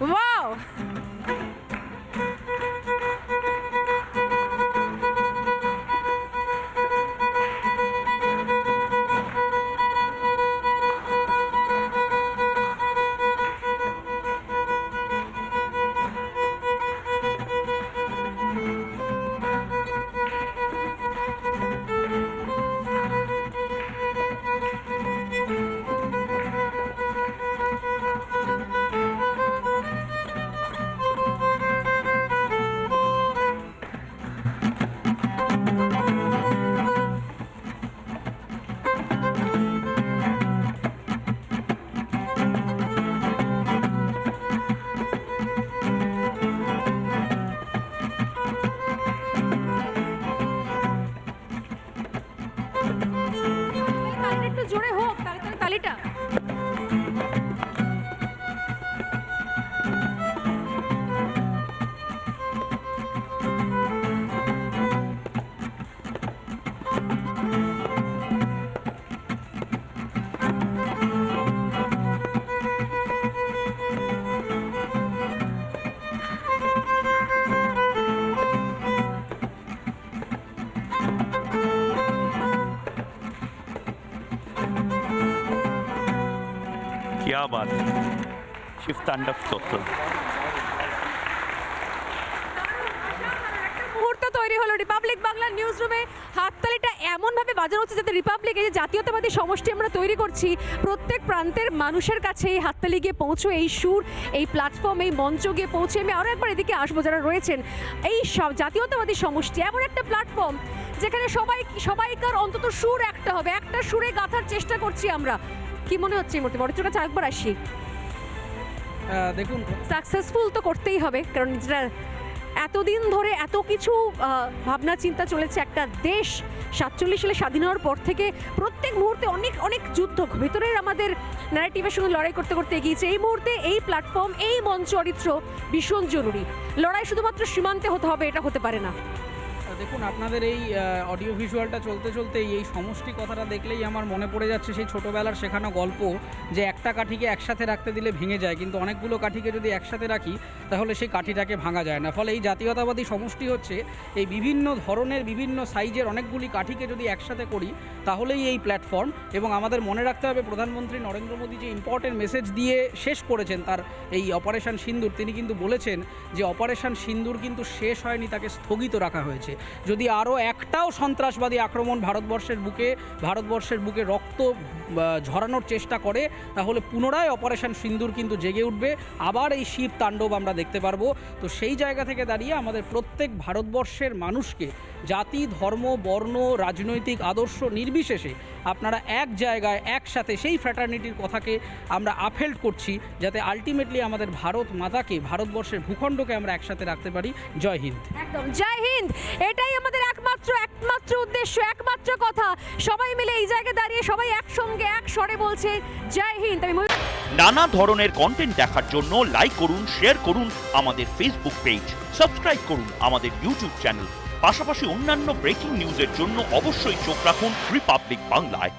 Wow! சொல்லிட்டா কিয়া বাদ শিফট আন্ডার স্তোত্র তৈরি হলো রিপাবলিক বাংলা নিউজ রুমে হাততালিটা এমনভাবে বাজানো হচ্ছে যাতে রিপাবলিক এই যে জাতীয়তাবাদী সমষ্টি আমরা তৈরি করছি, প্রত্যেক প্রান্তের মানুষের কাছে এই হাততালি গিয়ে পৌঁছো এই সুর, এই প্ল্যাটফর্ম এই মঞ্চ গিয়ে পৌঁছে। আমি আরও একবার এদিকে আসব যারা রয়েছেন। এই সব জাতীয়তাবাদী সমষ্টি, এমন একটা প্ল্যাটফর্ম যেখানে সবাই, সবাইকার অন্তত সুর একটা হবে। একটা সুরে গাঁথার চেষ্টা করছি আমরা। কি মনে হচ্ছে এই মুহূর্তে? বড় কাছে একবার আসি। দেখুন। সাকসেসফুল তো করতেই হবে কারণ যেটা এতদিন ধরে এত কিছু ভাবনা চিন্তা চলেছে একটা দেশ সাতচল্লিশ সালে স্বাধীন হওয়ার পর থেকে প্রত্যেক মুহূর্তে অনেক অনেক যুদ্ধ ভেতরের আমাদের ন্যারেটিভের সঙ্গে লড়াই করতে করতে এগিয়েছে। এই মুহূর্তে এই প্ল্যাটফর্ম এই মঞ্চ চরিত্র ভীষণ জরুরি। লড়াই শুধুমাত্র সীমান্তে হতে হবে এটা হতে পারে না। দেখুন, আপনাদের এই অডিও ভিজুয়ালটা চলতে চলতে এই সমষ্টি কথাটা দেখলেই আমার মনে পড়ে যাচ্ছে সেই ছোটোবেলার শেখানো গল্প যে একটা কাঠিকে একসাথে রাখতে দিলে ভেঙে যায়। কিন্তু অনেকগুলো কাঠিকে যদি একসাথে রাখি, তাহলে সেই কাঠিটাকে ভাঙা যায় না। ফলে এই জাতীয়তাবাদী সমষ্টি হচ্ছে এই বিভিন্ন ধরনের, বিভিন্ন সাইজের অনেকগুলি কাঠিকে যদি একসাথে করি, তাহলেই এই প্ল্যাটফর্ম এবং আমাদের মনে রাখতে হবে প্রধানমন্ত্রী নরেন্দ্র মোদী যে ইম্পর্টেন্ট মেসেজ দিয়ে শেষ করেছেন তার এই অপারেশন সিন্দুর। তিনি কিন্তু বলেছেন যে অপারেশন সিন্দুর কিন্তু শেষ হয়নি, তাকে স্থগিত রাখা হয়েছে। যদি আরও একটাও সন্ত্রাসবাদী আক্রমণ ভারতবর্ষের বুকে ভারতবর্ষের বুকে রক্ত ঝরানোর চেষ্টা করে, তাহলে পুনরায় অপারেশন সিন্দুর কিন্তু জেগে উঠবে। আবার এই শিব তাণ্ডব আমরা দেখতে পারব। তো সেই জায়গা থেকে দাঁড়িয়ে আমাদের প্রত্যেক ভারতবর্ষের মানুষকে জাতি, ধর্ম, বর্ণ, রাজনৈতিক আদর্শ নির্বিশেষে আপনারা এক জায়গায়, একসাথে সেই ফ্র্যাটার্নিটির কথাকে আমরা আপহেল্ড করছি, যাতে আলটিমেটলি আমাদের ভারত মাতাকে, ভারতবর্ষের ভূখণ্ডকে আমরা একসাথে রাখতে পারি। জয় হিন্দ। একদম। জয় হিন্দ। এটাই আমাদের একমাত্র একমাত্র উদ্দেশ্য, একমাত্র কথা। সবাই মিলে এই জায়গায় দাঁড়িয়ে সবাই একসঙ্গে, এক স্বরে বলছে, জয় হিন্দ। আমি নানা ধরনের কন্টেন্ট দেখার জন্য লাইক করুন শেয়ার করুন আমাদের ফেসবুক পেজ সাবস্ক্রাইব করুন আমাদের ইউটিউব চ্যানেল পাশাপাশি অন্যান্য ব্রেকিং নিউজের জন্য অবশ্যই চোখ রাখুন রিপাবলিক বাংলায়